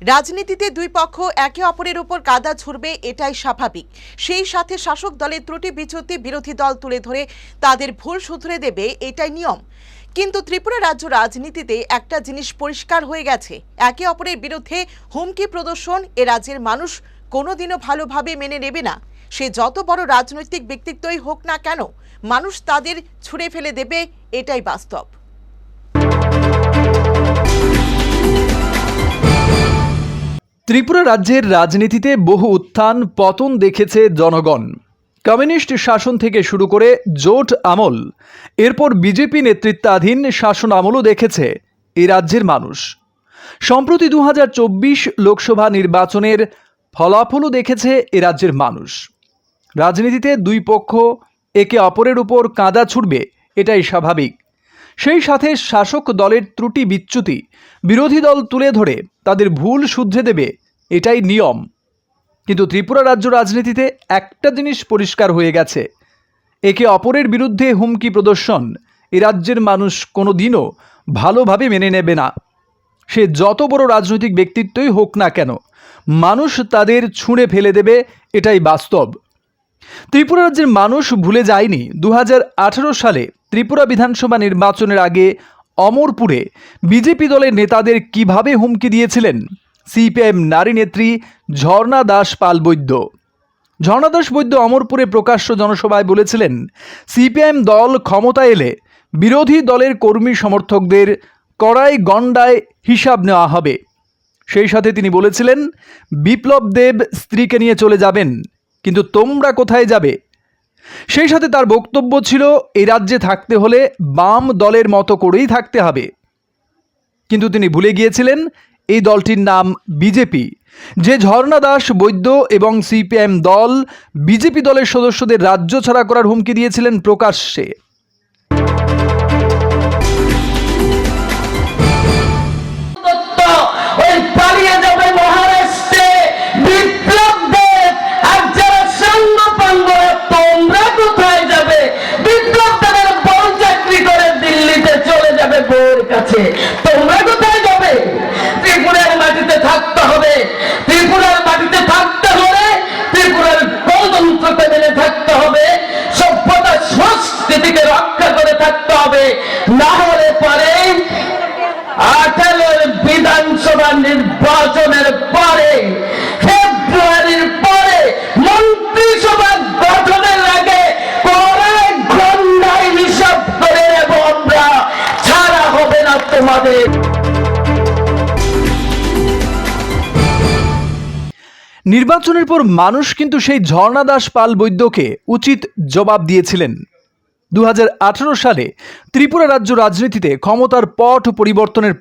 রাজনীতিতে দুই পক্ষ একে অপরের উপর কাদা ছুড়বে এটাই স্বাভাবিক। সেই সাথে শাসক দলের ত্রুটি বিচ্যুতি বিরোধী দল তুলে ধরে তাদের ভুল শুধরে দেবে এটাই নিয়ম। কিন্তু ত্রিপুরা রাজ্য রাজনীতিতে একটা জিনিস পরিষ্কার হয়ে গেছে। একে অপরের বিরুদ্ধে হুমকি প্রদর্শন এ রাজ্যের মানুষ কোনোদিনও ভালোভাবে মেনে নেবে না। সে যত বড় রাজনৈতিক ব্যক্তিত্বই হোক না কেন, মানুষ তাদের ছুঁড়ে ফেলে দেবে, এটাই বাস্তব। ত্রিপুরা রাজ্যের রাজনীতিতে বহু উত্থান পতন দেখেছে জনগণ। কমিউনিস্ট শাসন থেকে শুরু করে জোট আমল, এরপর বিজেপি নেতৃত্বাধীন শাসন আমলও দেখেছে এই রাজ্যের মানুষ। সম্প্রতি দু হাজার চব্বিশ লোকসভা নির্বাচনের ফলাফলও দেখেছে এ রাজ্যের মানুষ। রাজনীতিতে দুই পক্ষ একে অপরের উপর কাঁদা ছুটবে, এটাই স্বাভাবিক। সেই সাথে শাসক দলের ত্রুটি বিচ্যুতি। বিরোধী দল তুলে ধরে তাদের ভুল শুধরে দেবে, এটাই নিয়ম। কিন্তু ত্রিপুরা রাজ্য রাজনীতিতে একটা জিনিস পরিষ্কার হয়ে গেছে। একে অপরের বিরুদ্ধে হুমকি প্রদর্শন। এ রাজ্যের মানুষ কোনো দিনও ভালোভাবে মেনে নেবে না। সে যত বড় রাজনৈতিক ব্যক্তিত্বই হোক না কেন, মানুষ তাদের ছুঁড়ে ফেলে দেবে, এটাই বাস্তব। ত্রিপুরা রাজ্যের মানুষ ভুলে যায়নি দু হাজার আঠেরো সালে ত্রিপুরা বিধানসভা নির্বাচনের আগে অমরপুরে বিজেপি দলের নেতাদের কীভাবে হুমকি দিয়েছিলেন? সিপিআইএম নারী নেত্রী ঝর্ণা দাস পাল বৈদ্য। ঝর্ণা দাস বৈদ্য অমরপুরে প্রকাশ্য জনসভায় বলেছিলেন, সিপিআইএম দল ক্ষমতায় এলে বিরোধী দলের কর্মী সমর্থকদের কড়াই গণ্ডায় হিসাব নেওয়া হবে। সেই সাথে তিনি বলেছিলেন, বিপ্লব দেব স্ত্রীকে নিয়ে চলে যাবেন, কিন্তু তোমরা কোথায় যাবে? সেই সাথে তার বক্তব্য ছিল এ রাজ্যে থাকতে হলে বাম দলের মতো করেই থাকতে হবে। কিন্তু তিনি ভুলে গিয়েছিলেন, এই দলটির নাম বিজেপি। যে ঝর্ণা দাস, বৈদ্য এবং সিপিএম দল বিজেপি দলের সদস্যদের রাজ্য ছাড়া করার হুমকি দিয়েছিলেন প্রকাশ্যে। বউর তোমরা কোথায় যাবে? ত্রিপুরার মাটিতে থাকতে হবে। ত্রিপুরার মাটিতে থাকতে হলে ত্রিপুরার গণতন্ত্রকে মেনে থাকতে হবে। সভ্যতা সংস্কৃতিকে রক্ষা করে থাকতে হবে। না হলে পরে আঠারোর বিধানসভা নির্বাচনের পরে ফেব্রুয়ারির পরে মন্ত্রিসভা গঠনের আগে কড়াই ঘন্টায় হিসাব করে নেব আমরা ছাড়া হবে নির্বাচনের পর মানুষ কিন্তু সেই ঝর্ণা দাস পাল বৈদ্যকে উচিত জবাব দিয়েছিলেন। দু হাজার আঠারো সালে ত্রিপুরা রাজ্য রাজনীতিতে ক্ষমতার পট পরিবর্তনের পর